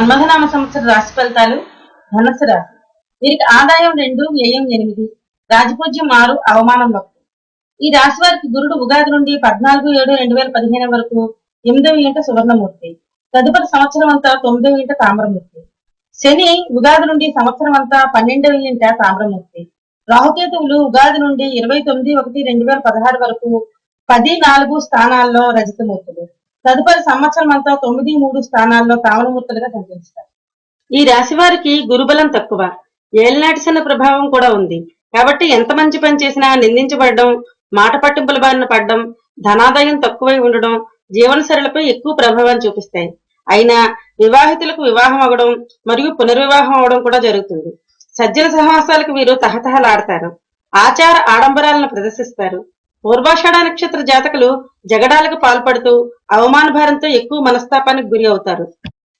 మన్మథనామ సంవత్సర రాశి ఫలితాలు ధనుసు రాశి. వీరికి ఆదాయం రెండు వ్యయం ఎనిమిది. రాజపూజ్యం ఆరు అవమానం ఒకటి. ఈ రాశి వారికి గురుడు ఉగాది నుండి పద్నాలుగు ఏడు రెండు వేల పదిహేను వరకు ఎనిమిదవ ఈట సువర్ణమూర్తి. తదుపరి సంవత్సరం అంతా తొమ్మిదవ ఈట తామ్రమూర్తి. శని ఉగాది నుండి సంవత్సరం అంతా పన్నెండవ ఇంట తామ్రమూర్తి. రాహుకేతువులు ఉగాది నుండి ఇరవై తొమ్మిది ఒకటి రెండు వేల పదహారు వరకు పది నాలుగు స్థానాల్లో రజతమూర్తులు. తదుపరి సంవత్సరం అంతా తొమ్మిది మూడు స్థానాల్లో తామరమూర్తులుగా కనిపిస్తారు. ఈ రాశి వారికి గురుబలం తక్కువ. ఏలినాటి శని ప్రభావం కూడా ఉంది. కాబట్టి ఎంత మంచి పని చేసినా నిందించబడడం మాట పట్టింపుల బారిన పడడం ధనాదాయం తక్కువై ఉండడం జీవన సరళపై ఎక్కువ ప్రభావాన్ని చూపిస్తాయి. అయినా వివాహితులకు వివాహం అవడం మరియు పునర్వివాహం అవడం కూడా జరుగుతుంది. సజ్జన సహవాసాలకు వీరు తహతహలాడతారు. ఆచార ఆడంబరాలను ప్రదర్శిస్తారు. పూర్వాషాఢ నక్షత్ర జాతకులు జగడాలకు పాల్పడుతూ అవమానభారంతో ఎక్కువ మనస్తాపానికి గురి అవుతారు.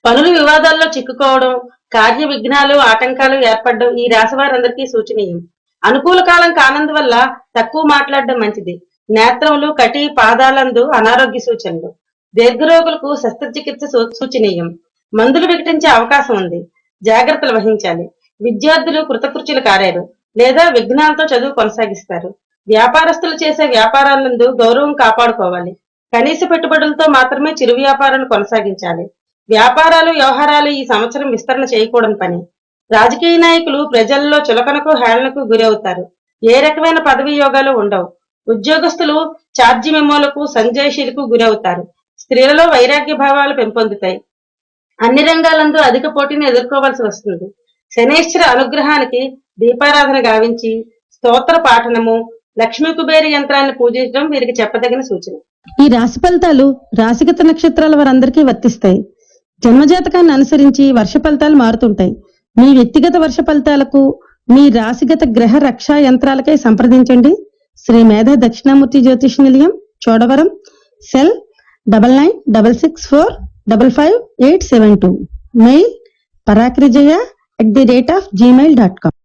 పనుల వివాదాల్లో చిక్కుకోవడం కార్య విఘ్నాలు ఆటంకాలు ఏర్పడడం ఈ రాశి వారందరికీ సూచనీయం. అనుకూల కాలం కానందువల్ల తక్కువ మాట్లాడడం మంచిది. నేత్రములు కటి పాదాలందు అనారోగ్య సూచనలు. దీర్ఘరోగులకు శస్త్రచికిత్స సూచనీయం. మందులు వికటించే అవకాశం ఉంది. జాగ్రత్తలు వహించాలి. విద్యార్థులు కృతకృత్యులు కారారు లేదా విఘ్నాలతో చదువు కొనసాగిస్తారు. వ్యాపారస్తులు చేసే వ్యాపారాలందు గౌరవం కాపాడుకోవాలి. కనీస పెట్టుబడులతో మాత్రమే చిరు వ్యాపారాలు కొనసాగించాలి. వ్యాపారాలు వ్యవహారాలు ఈ సంవత్సరం విస్తరణ చేయకూడని పని. రాజకీయ నాయకులు ప్రజల్లో చులకనకు హేళనకు గురవుతారు. ఏ రకమైన పదవి యోగాలు ఉండవు. ఉద్యోగస్తులు ఛార్జీ మెమోలకు సంజయశీలకు గురవుతారు. స్త్రీలలో వైరాగ్య భావాలు పెంపొందుతాయి. అన్ని రంగాలందు అధిక పోటీని ఎదుర్కోవాల్సి వస్తుంది. శనేశ్వర అనుగ్రహానికి దీపారాధన గావించి స్తోత్ర పాఠనము లక్ష్మీ కుబేర యంత్రాన్ని పూజించడం వీరికి చెప్పదగిన సూచన. ఈ రాశి ఫలితాలు రాశిగత నక్షత్రాల వారందరికీ వర్తిస్తాయి. జన్మజాతకాన్ని అనుసరించి వర్ష ఫలితాలు మారుతుంటాయి. మీ వ్యక్తిగత వర్ష ఫలితాలకు మీ రాశిగత గ్రహ రక్షా యంత్రాలకై సంప్రదించండి. Shri Medha Dakshinamurthy Jyotish Nilayam Chodavaram cell double nine double six four double five eight seven two. Mail పరాక్రిజయ at the rate of Gmail dot com.